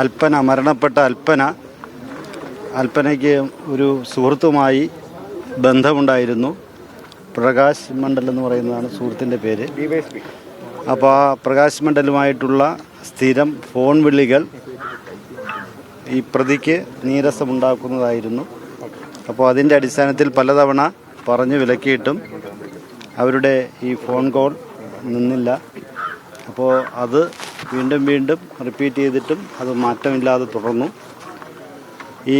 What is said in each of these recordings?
അൽപ്പന മരണപ്പെട്ട അൽപ്പന അൽപ്പനയ്ക്ക് ഒരു സുഹൃത്തുമായി ബന്ധമുണ്ടായിരുന്നു. പ്രകാശ് മണ്ഡൽ എന്ന് പറയുന്നതാണ് സുഹൃത്തിന്റെ പേര്. അപ്പോൾ ആ പ്രകാശ് മണ്ഡലുമായിട്ടുള്ള സ്ഥിരം ഫോൺ വിളികൾ ഈ പ്രതിക്ക് നീരസമുണ്ടാക്കുന്നതായിരുന്നു. അപ്പോൾ അതിന്റെ അടിസ്ഥാനത്തിൽ പലതവണ പറഞ്ഞു വിലക്കിയിട്ടും അവരുടെ ഈ ഫോൺ കോൾ നിന്നില്ല. അപ്പോൾ അത് വീണ്ടും വീണ്ടും റിപ്പീറ്റ് ചെയ്തിട്ടും അത് മാറ്റമില്ലാതെ തുടർന്നു. ഈ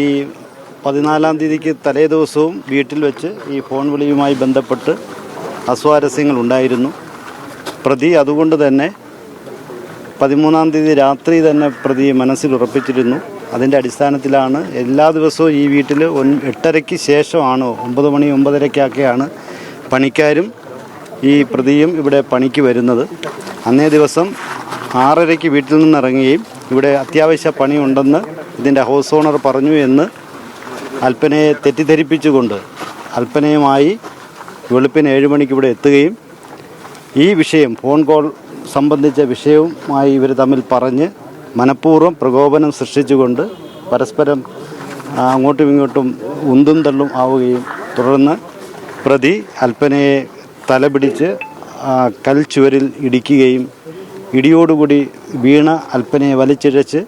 പതിനാലാം തീയതിക്ക് തലേ ദിവസവും വീട്ടിൽ വെച്ച് ഈ ഫോൺ വിളിയുമായി ബന്ധപ്പെട്ട് അസ്വാരസ്യങ്ങൾ ഉണ്ടായിരുന്നു. പ്രതി അതുകൊണ്ട് തന്നെ പതിമൂന്നാം തീയതി രാത്രി തന്നെ പ്രതി മനസ്സിൽ ഉറപ്പിച്ചിരുന്നു. അതിന്റെ അടിസ്ഥാനത്തിലാണ് എല്ലാ ദിവസവും ഈ വീട്ടിൽ ഒൻ എട്ടരയ്ക്ക് ശേഷമാണ് ഒമ്പത് മണി ഒമ്പതരയ്ക്കൊക്കെയാണ് പണിക്കാരും ഈ പ്രതിയും ഇവിടെ പണിക്ക് വരുന്നത്. അന്നേ ദിവസം ആറരയ്ക്ക് വീട്ടിൽ നിന്ന് ഇറങ്ങുകയും ഇവിടെ അത്യാവശ്യ പണിയുണ്ടെന്ന് ഇതിന്റെ ഹൗസ് ഓണർ പറഞ്ഞു എന്ന് അൽപ്പനയെ തെറ്റിദ്ധരിപ്പിച്ചുകൊണ്ട് അൽപ്പനയുമായി വെളുപ്പിന് ഏഴ് മണിക്ക് ഇവിടെ എത്തുകയും ഈ വിഷയം ഫോൺ കോൾ സംബന്ധിച്ച വിഷയവുമായി ഇവർ തമ്മിൽ പറഞ്ഞ് മനഃപൂർവം പ്രകോപനം സൃഷ്ടിച്ചുകൊണ്ട് പരസ്പരം അങ്ങോട്ടും ഇങ്ങോട്ടും ഉന്തും തള്ളും ആവുകയും തുടർന്ന് പ്രതി അൽപ്പനയെ തലപിടിച്ച് കൽച്ചുവരിൽ ഇടിക്കുകയും ഇടിയോടുകൂടി വീണ അൽപ്പനയെ വലിച്ചിഴച്ച്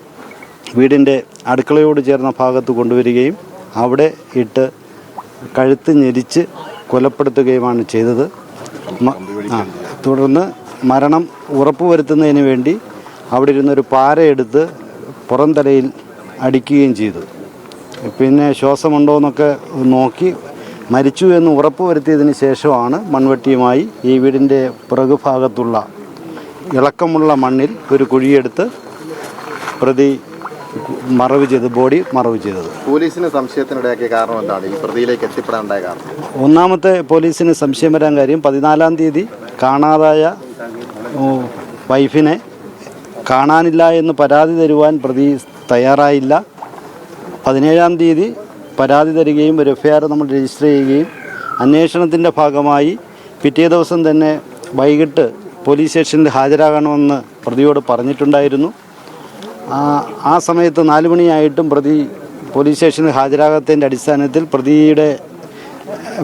വീടിന്റെ അടുക്കളയോട് ചേർന്ന ഭാഗത്ത് കൊണ്ടുവരികയും അവിടെ ഇട്ട് കഴുത്ത് ഞെരിച്ച് കൊലപ്പെടുത്തുകയുമാണ് ചെയ്തത്. തുടർന്ന് മരണം ഉറപ്പുവരുത്തുന്നതിന് വേണ്ടി അവിടെ ഇരുന്നൊരു പാരയെടുത്ത് പുറം തലയിൽ അടിക്കുകയും ചെയ്തു. പിന്നെ ശ്വാസമുണ്ടോ എന്നൊക്കെ നോക്കി മരിച്ചു എന്ന് ഉറപ്പുവരുത്തിയതിന് ശേഷമാണ് മൺവെട്ടിയുമായി ഈ വീടിന്റെ പിറകുഭാഗത്തുള്ള ഇളക്കമുള്ള മണ്ണിൽ ഒരു കുഴിയെടുത്ത് പ്രതി മറവ് ചെയ്ത് ബോഡി മറവ് ചെയ്തത്. പോലീസിന് സംശയത്തിനിടയാക്കിയ കാരണം എന്താണ്? ഈ പ്രതിയിലേക്ക് എത്തിപ്പെടാനുണ്ടായ കാരണം? ഒന്നാമത്തെ പോലീസിന് സംശയം വരാൻ കാര്യം പതിനാലാം തീയതി കാണാതായ വൈഫിനെ കാണാനില്ല എന്ന് പരാതി തരുവാൻ പ്രതി തയ്യാറായില്ല. പതിനേഴാം തീയതി പരാതി തരികയും ഒരു എഫ് നമ്മൾ രജിസ്റ്റർ ചെയ്യുകയും അന്വേഷണത്തിന്റെ ഭാഗമായി പിറ്റേ ദിവസം തന്നെ വൈകിട്ട് പോലീസ് സ്റ്റേഷനിൽ ഹാജരാകണമെന്ന് പ്രതിയോട് പറഞ്ഞിട്ടുണ്ടായിരുന്നു. ആ സമയത്ത് നാല് മണിയായിട്ടും പ്രതി പോലീസ് സ്റ്റേഷനിൽ ഹാജരാകാത്തതിന്റെ അടിസ്ഥാനത്തിൽ പ്രതിയുടെ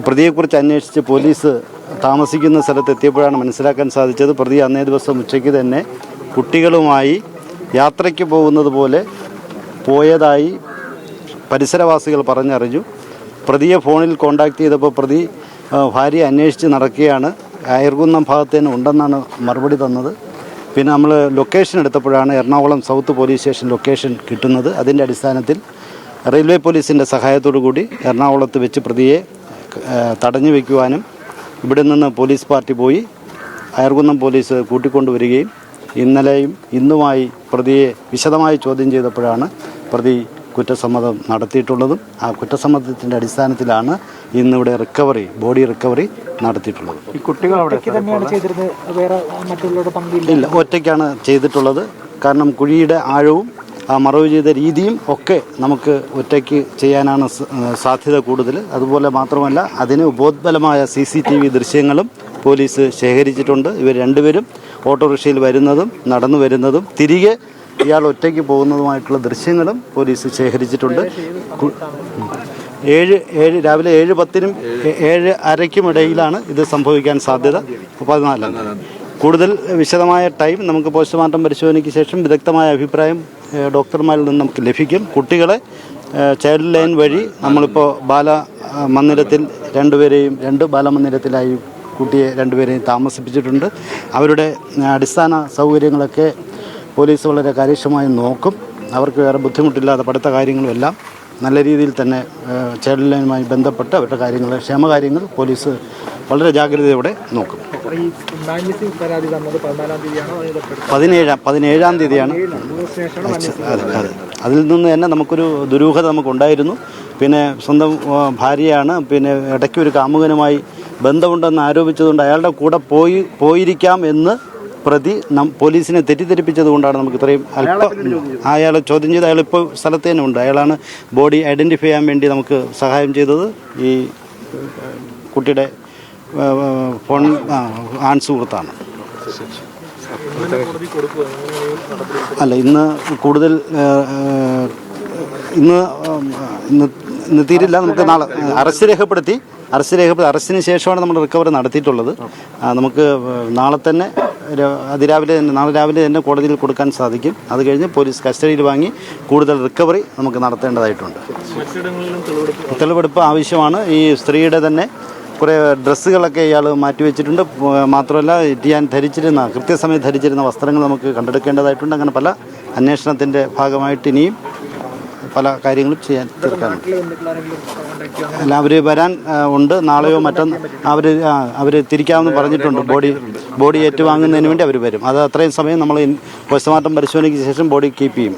പ്രതിയെക്കുറിച്ച് അന്വേഷിച്ച് പോലീസ് താമസിക്കുന്ന സ്ഥലത്ത് എത്തിയപ്പോഴാണ് മനസ്സിലാക്കാൻ സാധിച്ചത്. പ്രതി അന്നേ ദിവസം ഉച്ചയ്ക്ക് തന്നെ കുട്ടികളുമായി യാത്രയ്ക്ക് പോകുന്നത് പോലെ പോയതായി പരിസരവാസികൾ പറഞ്ഞറിഞ്ഞു. പ്രതിയെ ഫോണിൽ കോണ്ടാക്ട് ചെയ്തപ്പോൾ പ്രതി ഭാര്യ അന്വേഷിച്ച് നടക്കുകയാണ്. അയർകുന്നം ഭാഗത്ത് തന്നെ ഉണ്ടെന്നാണ് മറുപടി തന്നത്. പിന്നെ നമ്മൾ location എടുത്തപ്പോഴാണ് Ernakulam south police station location കിട്ടുന്നത്. അതിന്റെ അടിസ്ഥാനത്തിൽ റെയിൽവേ പോലീസിന്റെ സഹായത്തോടു കൂടി എറണാകുളത്ത് വെച്ച് പ്രതിയെ തടഞ്ഞു വയ്ക്കുവാനും ഇവിടെ നിന്ന് പോലീസ് പാർട്ടി പോയി അയർകുന്നം പോലീസ് കൂട്ടിക്കൊണ്ടുവരികയും ഇന്നലെയും ഇന്നുമായി പ്രതിയെ വിശദമായി ചോദ്യം ചെയ്തപ്പോഴാണ് പ്രതി കുറ്റസമ്മതം നടത്തിയിട്ടുള്ളതും ആ കുറ്റസമ്മതത്തിന്റെ അടിസ്ഥാനത്തിലാണ് ഇന്നിവിടെ റിക്കവറി ബോഡി റിക്കവറി നടത്തിയിട്ടുള്ളത്. ഈ കുട്ടികൾ അവിടെ തന്നെയാണ് ചെയ്തിരുന്നത്? വേറെ മറ്റുള്ളവരുടെ പങ്കില്ല ഇല്ല ഒറ്റയ്ക്കാണ് ചെയ്തിട്ടുള്ളത്. കാരണം കുഴിയുടെ ആഴവും ആ മറവ് ചെയ്ത രീതിയും ഒക്കെ നമുക്ക് ഒറ്റയ്ക്ക് ചെയ്യാനാണ് സാധ്യത കൂടുതൽ. അതുപോലെ മാത്രമല്ല അതിന് ഉപോത്ബലമായ സി സി ടി വി ദൃശ്യങ്ങളും പോലീസ് ശേഖരിച്ചിട്ടുണ്ട്. ഇവർ രണ്ടുപേരും ഓട്ടോറിക്ഷയിൽ വരുന്നതും നടന്നു വരുന്നതും. തിരികെ ഇയാൾ ഒറ്റയ്ക്ക് പോകുന്നതുമായിട്ടുള്ള ദൃശ്യങ്ങളും പോലീസ് ശേഖരിച്ചിട്ടുണ്ട്. ഏഴ് ഏഴ് രാവിലെ ഏഴ് പത്തിനും ഏഴ് അരയ്ക്കും ഇടയിലാണ് ഇത് സംഭവിക്കാൻ സാധ്യത. പതിനാലാം. കൂടുതൽ വിശദമായ ടൈം നമുക്ക് പോസ്റ്റ്മോർട്ടം പരിശോധനയ്ക്ക് ശേഷം വിദഗ്ധമായ അഭിപ്രായം ഡോക്ടർമാരിൽ നിന്ന് നമുക്ക് ലഭിക്കും. കുട്ടികളെ ചൈൽഡ് ലൈൻ വഴി നമ്മളിപ്പോൾ ബാല മന്ദിരത്തിൽ രണ്ടുപേരെയും രണ്ട് ബാലമന്ദിരത്തിലായി കുട്ടിയെ രണ്ടുപേരെയും താമസിപ്പിച്ചിട്ടുണ്ട്. അവരുടെ അടിസ്ഥാന സൗകര്യങ്ങളൊക്കെ പോലീസ് വളരെ കാര്യക്ഷമമായി നോക്കും. അവർക്ക് വേറെ ബുദ്ധിമുട്ടില്ലാതെ പഠിത്ത കാര്യങ്ങളുമെല്ലാം നല്ല രീതിയിൽ തന്നെ ചൈൽഡ് ലൈനുമായി ബന്ധപ്പെട്ട് അവരുടെ കാര്യങ്ങൾ ക്ഷേമകാര്യങ്ങൾ പോലീസ് വളരെ ജാഗ്രതയോടെ നോക്കും. പതിനേഴാം പതിനേഴാം തീയതിയാണ്. അതെ അതെ. അതിൽ നിന്ന് തന്നെ നമുക്കൊരു ദുരൂഹത നമുക്കുണ്ടായിരുന്നു. പിന്നെ സ്വന്തം ഭാര്യയാണ്. പിന്നെ ഇടയ്ക്ക് ഒരു കാമുകനുമായി ബന്ധമുണ്ടെന്ന് ആരോപിച്ചതുകൊണ്ട് അയാളുടെ കൂടെ പോയി പോയിരിക്കാം എന്ന് പ്രതി നം പോലീസിനെ തെറ്റിദ്ധരിപ്പിച്ചത് കൊണ്ടാണ് നമുക്ക് ഇത്രയും അല്പം അയാളെ ചോദ്യം ചെയ്ത്. അയാൾ ഇപ്പോൾ സ്ഥലത്ത് തന്നെ ഉണ്ട്. അയാളാണ് ബോഡി ഐഡന്റിഫൈ ചെയ്യാൻ വേണ്ടി നമുക്ക് സഹായം ചെയ്തത് ഈ കുട്ടിയുടെ ഫോൺ ആൺ സുഹൃത്താണ്. അല്ല ഇന്ന് കൂടുതൽ ഇന്ന് ഇന്ന് ഇന്ന് തീരില്ല. നമുക്ക് നാളെ അറസ്റ്റ് രേഖപ്പെടുത്തി. അറസ്റ്റ് രേഖപ്പെടുത്തി. അറസ്റ്റിന് ശേഷമാണ് നമ്മൾ റിക്കവറി നടത്തിയിട്ടുള്ളത്. നമുക്ക് നാളെ തന്നെ അതിരാവിലെ തന്നെ നാളെ രാവിലെ തന്നെ കോടതിയിൽ കൊടുക്കാൻ സാധിക്കും. അത് കഴിഞ്ഞ് പോലീസ് കസ്റ്റഡിയിൽ വാങ്ങി കൂടുതൽ റിക്കവറി നമുക്ക് നടത്തേണ്ടതായിട്ടുണ്ട്. തെളിവെടുപ്പ് ആവശ്യമാണ്. ഈ സ്ത്രീയുടെ തന്നെ കുറേ ഡ്രസ്സുകളൊക്കെ ഇയാൾ മാറ്റിവെച്ചിട്ടുണ്ട്. മാത്രമല്ല ഞാൻ ധരിച്ചിരുന്ന കൃത്യസമയം ധരിച്ചിരുന്ന വസ്ത്രങ്ങൾ നമുക്ക് കണ്ടെടുക്കേണ്ടതായിട്ടുണ്ട്. അങ്ങനെ പല അന്വേഷണത്തിന്റെ ഭാഗമായിട്ട് ഇനിയും പല കാര്യങ്ങളും ചെയ്യാൻ ചെയ്യുക അല്ല അവർ വരാൻ ഉണ്ട്. നാളെയോ മറ്റൊന്ന് അവർ അവർ തിരിക്കാമെന്ന് പറഞ്ഞിട്ടുണ്ട്. ബോഡി ബോഡി ഏറ്റുവാങ്ങുന്നതിന് വേണ്ടി അവർ വരും. അത് അത്രയും സമയം നമ്മൾ പോസ്റ്റ്മോർട്ടം പരിശോധനയ്ക്ക് ശേഷം ബോഡി കീപ്പ് ചെയ്യും.